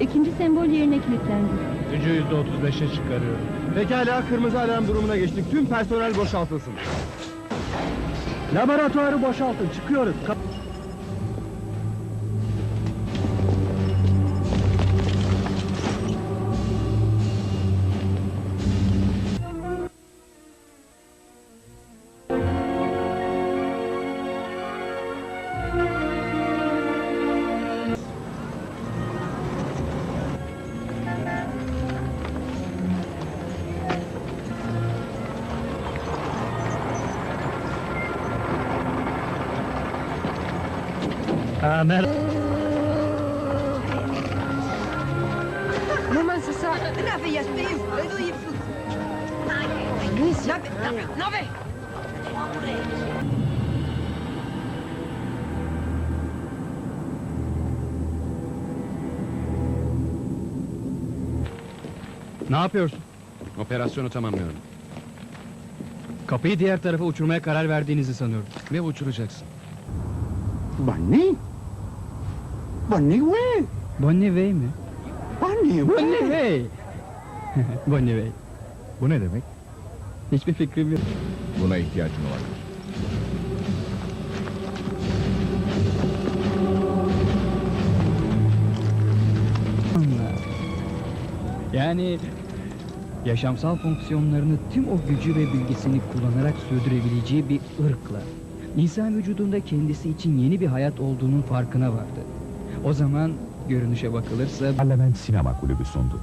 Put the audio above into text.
İkinci sembol yerine kilitlendi. Gücü yüzde otuz beşe çıkarıyorum. Pekala kırmızı alarm durumuna geçtik. Tüm personel boşaltılsın. Laboratuvarı boşaltın. Çıkıyoruz. Ha, mer Moment c'est ça. Nave, nave, nave! Ne yapıyorsun? Operasyonu tamamlıyorum. Kapıyı diğer tarafa uçurmaya karar verdiğinizi sanıyorum. Ve uçuracaksın. Bunny? Bunny way! Bonnie Way mi? Bunny way! Bonnie Way! Bonnie Way. Bu ne demek? Hiçbir fikrim yok. Buna ihtiyacım var. Yani yaşamsal fonksiyonlarını tüm o gücü ve bilgisini kullanarak sürdürebileceği bir ırkla insan vücudunda kendisi için yeni bir hayat olduğunun farkına vardı. O zaman görünüşe bakılırsa Parlament Sinema Kulübü sundu.